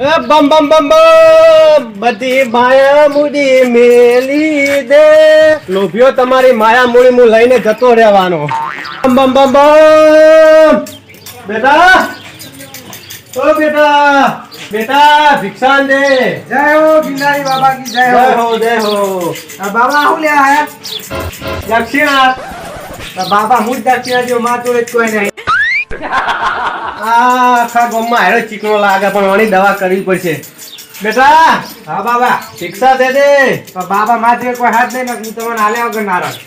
એ બમ બમ બમ બમ. બધી માયા મૂડી મેલી દે. લોભ્યો તમારી માયા મૂડી હું લઈને જતો રહેવાનો. બમ બમ બમ બમ. બેટા. ઓ બેટા. બેટા ભિક્ષાન દે. જય હો બિલાડી બાબા કી જય જય હો જય હો. બાબા હું લે આયા? દક્ષિણા બાબા હું દક્ષિણા જો માં જોડે કોઈ નહીં. આખા ગામમાં હેડો ચીકણો લાગે પણ આની દવા કરવી પડશે બેટા હા બાબા ભિક્ષા દે દે પણ બાબા માં જોડે કોઈ હાથ નહીં નાખ, હું તમને હાલે વગર ના રાખ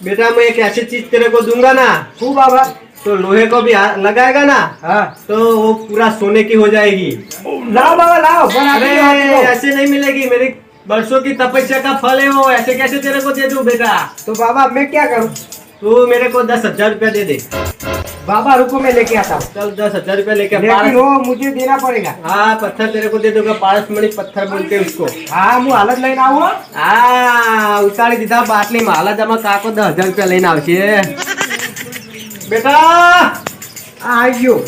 बेटा मैं एक ऐसी चीज तेरे को दूंगा ना હું બાબા तो लोहे को भी हाथ लगाएगा ना હા तो वो पूरा सोने की हो जाएगी લાવો બાબા લાવો પણ अरे આપી દો, આપી દો. ऐसे नहीं मिलेगी मेरी बरसों की तपस्या का फल है वो ऐसे कैसे तेरे को दे दूं बेटा तो बाबा मैं क्या करूं तू मेरे को दस हजार रुपया दे दे बाबा रुको मैं लेके आता हूँ चल दस हजार रुपया लेके लेकिन पारस वो मुझे देना पड़ेगा हाँ पत्थर तेरे को दे दूंगा पारस मणि पत्थर बोलते हैं उसको હા હું હાલત લઈને આવું હો. આ ઉતારી દીધા બાટલીમાં હાલાજામાં કાકો દસ હજાર રૂપિયા લઈને આવશે બેટા આ આવી ગયો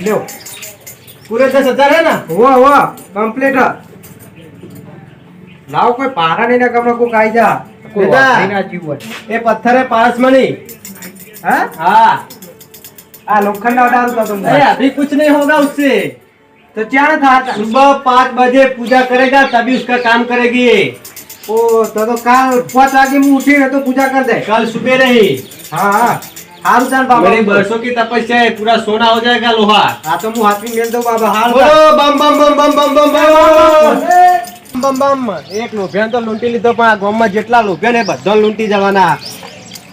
લ્યો પૂરે દસ હજાર હે ના હો હો કમ્પ્લીટ લાવો કોઈ પારા નહીં ના કમરો કોઈ કાઈ જા કોઈ બેટા. વાપરી ના જીવ હોય. એ પથ્થર है पारस मणि હા हाँ આ લોખંડ અડારું તો अरे તમને अभी कुछ नहीं होगा उससे તો ક્યાં થા सुबह पाँच बजे पूजा करेगा तभी उसका काम करेगी ये ઓ તો તો કાલ પાંચ વાગે હું ઉઠીને તો પૂજા કરી દે कल सुबह रही હા હા સારું ચાલ બાબા मेरी बरसों की तपस्या है पूरा सोना हो जाएगा लोहा હા તો હું હાથવી મેલ દઉં બાબા હાલ બોલો બમ બમ બમ બમ બમ બમ બમ બમ બમ એક લોભિયાને તો લૂંટી લીધો પણ આ ગામમાં જેટલા લોભિયા ને બધા લૂંટી જવાના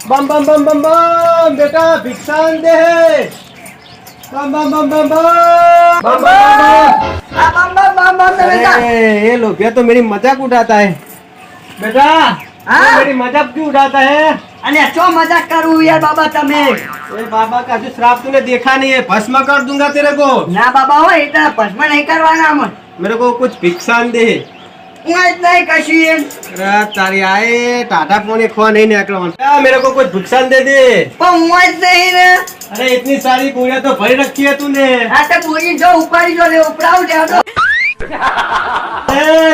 બમ બમ બમ બમ બમ બેટા ભિક્ષાન દે બમ બમ બમ બમ બમ ये लोग ये तो मेरी मजाक उड़ाता है बेटा हाँ? मेरी मजाक क्यों उड़ाता है अरे क्यों मजाक करूँ यार बाबा तुम्हें એ બાબા કા હજુ શ્રાપ તને દેખા નહીં હે ભસ્મ કર दूंगा तेरे को ના બાબા હોય એટલે ભસ્મ નહીં કરવાના મને મેરે કો કુછ ભિક્ષાન દે તારી આએ ટાટા પોની ખો નહીં નીકળવાનું મેરે કો કોઈ ભિક્ષાન દે દે પણ હું જ નહીં ને અરે ઇતની સારી પૂરી તો ભરી રખી હતું ને આ તો પૂરી જો ઉપાડી જો ને ઉપડાવ જાવ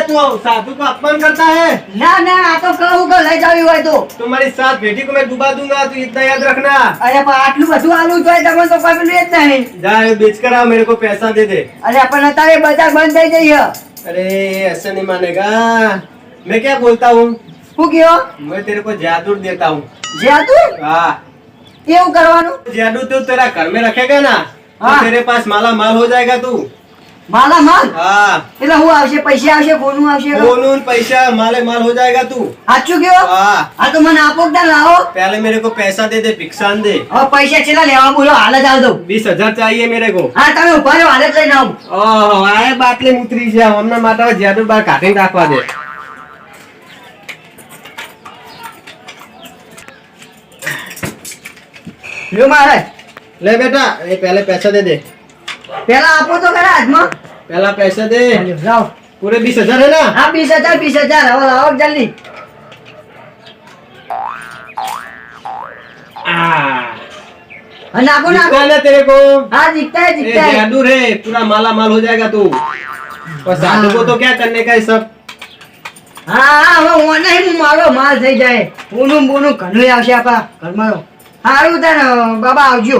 तो साधु का अपमान करता है ना ना तो कहूँ को ले जाओ हुआ तो तुम्हारी साथ बेटी को मैं डुबा दूंगा तू इतना याद रखना अरे आटलू बसू आलू जो है तो कोई मिले नहीं जा बेच कर आओ मेरे को पैसा दे दे अरे अपन तारे बाजार बंद થઈ જઈ अरे ऐसा नहीं मानेगा मैं क्या बोलता हूँ શું કયો मैं तेरे को जादू देता हूँ જ્યાં हाँ કેવું કરવાનું जादू तो तेरा घर में रखेगा ना तो हाँ। तेरे पास माला माल हो जाएगा तू માલા માલ? हाँ એટલે હું આવશે પૈસા આવશે ગોનું આવશે? ગોનું પૈસા? માલે માલ હો જાયેગા તું. સાચું કયો હા. આ તો મને આપો કે લાવો? પહેલે મેરે કો પૈસા દે દે ભિક્ષાન દે. હવે પૈસા ચેલા લેવા બોલો હાલ જ આવ 20000 ચાહીએ મેરે કો. હા તમે ઊભા રહો હાલ જ લઈને આવ. ઓહો આ બાટલી ઉતરી છે હમના માતા જ્યાં બાર કાઢીને રાખવા દે. લ્યો મારે. લે બેટા એ પહેલે પૈસા દે દે. પેલા આપો તો ખરા હાથમાં. પેલા પૈસા દે. લાવ. પૂરે 20000 હે ના? હા 20000 20000 હવે લાવો જલ્દી. નાખો નાખો. ના તેરે કો હા જીતતા હે જીતતા હે. જાદુ રે. પૂરા માલા માલ હો જાયેગા તું. और साधु को तो क्या करने का है सब હા હવે ઓને હું મારો માલ થઈ જાય. બોનું બોનું ઘણું આવશે આપા ઘરમાં. સારું તાર બાબા આવજો.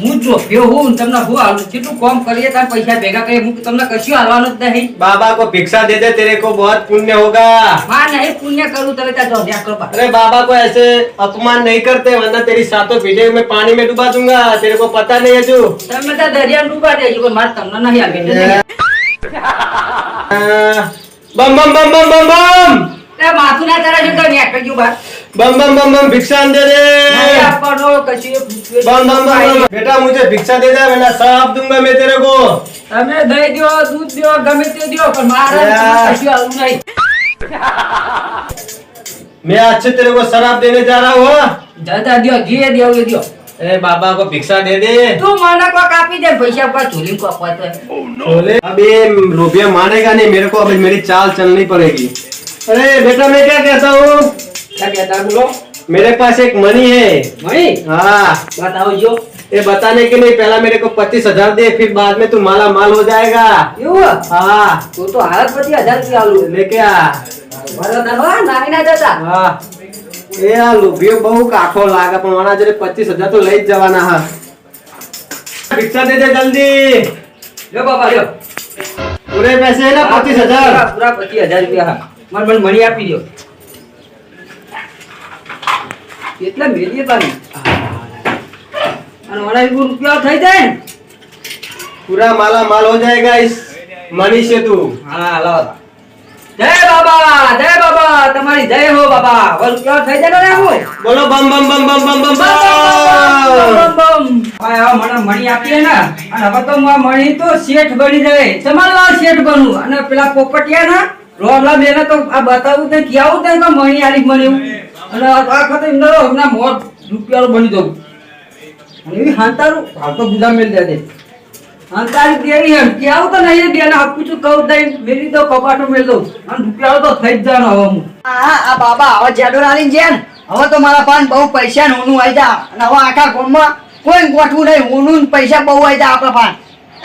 હું જો પેયો હું તમને હું નહીં કેટલું કોમ કરીએ તાર પૈસા ભેગા કરીએ હું તમને કશું આલવાનું જ નહીં. બાબા કો ભિક્ષા દે દે તેરે કો બહોત પુણ્ય હોગા. હા નહીં પુણ્ય કરું તરે તા જો ધ્યાન કરો અરે બાબા को ऐसे अपमान नहीं करते वरना तेरी सातों भीजे में पानी में डुबा दूंगा तेरे को पता नहीं है जो તમે તો દરિયા ડૂબા દેજો પણ માર તમને નહીં આગે બમ બમ બમ બમ બમ બમ. તે માથું ના તારા જો તો નેક ગયું બાર बम बम बम बम भिक्षा दे दे। बम बम बम बेटा मुझे भिक्षा दे दे वरना सब दूँगा मैं तेरे को। हमें दही दियो दूध दियो ગમે दियो पर પણ મારા मैं अच्छे तेरे को शराब देने जा रहा हूँ हाँ। दादा दियो घी दियो ये दियो। ए बाबा को भिक्षा दे दे। तू माना को कापी दे पैसा पर चोली को पाते बोले oh, अब ये रुपया मानेगा नहीं मेरे को अब मेरी चाल चलनी पड़ेगी। अरे बेटा मैं क्या कहता हूँ? क्या कहता है बोलो मेरे पास एक मनी है मणि हाँ बताओ जो ये बताने के लिए पहला मेरे को पच्चीस हजार दे फिर बाद में तू माला माल हो जाएगा એવું हाँ તું તો હાલત પછી હજાર રૂપિયા આલું लेके आ બરોબર હો નાની ના જતા હા એ આ લોભીઓ બહુ કાઠો લાગે પણ મારા જોડે પચીસ હજાર તો લઈ જ જવાના હા ભિક્ષા દે દે જલ્દી લ્યો બાબા લ્યો પૂરે પૈસે है ना पच्चीस પૂરા हजार પૂરા પચીસ હજાર રૂપિયા હા મને મને મણી આપી દો એટલે મેલીએ પાણી અને મારા એવું રૂપિયા થઈ જાય પૂરા માલા માલ હો જાય ગાઈસ મની છે તું હા લાવ જય બાબા જય બાબા તમારી જય હો બાબા વર રૂપિયા થઈ જાય ને હું બોલો બમ બમ બમ બમ બમ બમ બમ બમ ભાઈ હવે મને મણી આપીએ ને અને હવે તો હું મણી તો શેઠ બની જાય તમારે લાવ શેઠ બનવું અને પેલા પોપટિયા ના રોલા બેને તો આ બતાવું તે ક્યાં આવું તે મણી આલી મળ્યું અને આ ખાતે તો હમણાં મોર રૂપિયારો બની દઉં અને એવી હાંતારું, હાલ તો ગુદા મેલ દે દે. હાંતારી દેવી એમ. કેવું તો નહીં બે ને, આપું છું, કહું દઈ મેરી તો કપાટો મેલ દઉં. અને રૂપિયારો તો થઈ જ જવાનો હવે હું. હા આ બાબા, હવે જેડો રાલી જેન, હવે તો મારા પાન બહુ પૈસા ને ઊનું આવી અને હવે આખા ગોમમાં કોઈ ગોઠવું નહીં, ઊનું પૈસા બહુ આવી જા આપણા પાન.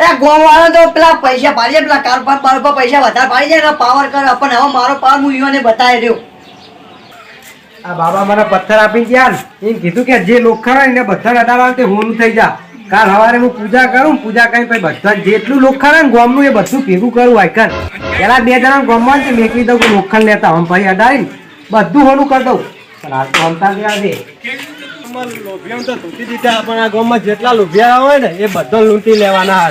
એ ગોમ વાળા તો પેલા પૈસા પાડી જાય પેલા કાર પર પૈસા વધારે પાડી જાય પાવર કરે, પણ હવે મારો પાર હું યુવાને બતાવી રહ્યો. આ બાબા મને પથ્થર આપી ગયા એમ કીધું કે જે લોખંડ હોય ને પથ્થર અડાડવા તે હોનું થઈ જા. કાલ સવારે હું પૂજા કરું પૂજા કરી પછી બધા જેટલું લોખંડ ને ગોમનું એ બધું ભેગું કરું આયકન. પેલા બે જણા ગોમમાં જ મેકવી કે લોખંડ લેતા હમ ભાઈ અડાડીને બધું હોનું કરી દઉં. પણ આ તો હમતા ગયા છે. જેટલા લોભિયા હોય ને એ બધા લૂંટી લેવાના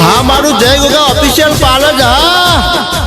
હા, મારું જય ગોગા ઓફિશિયલ પાર્લર હા.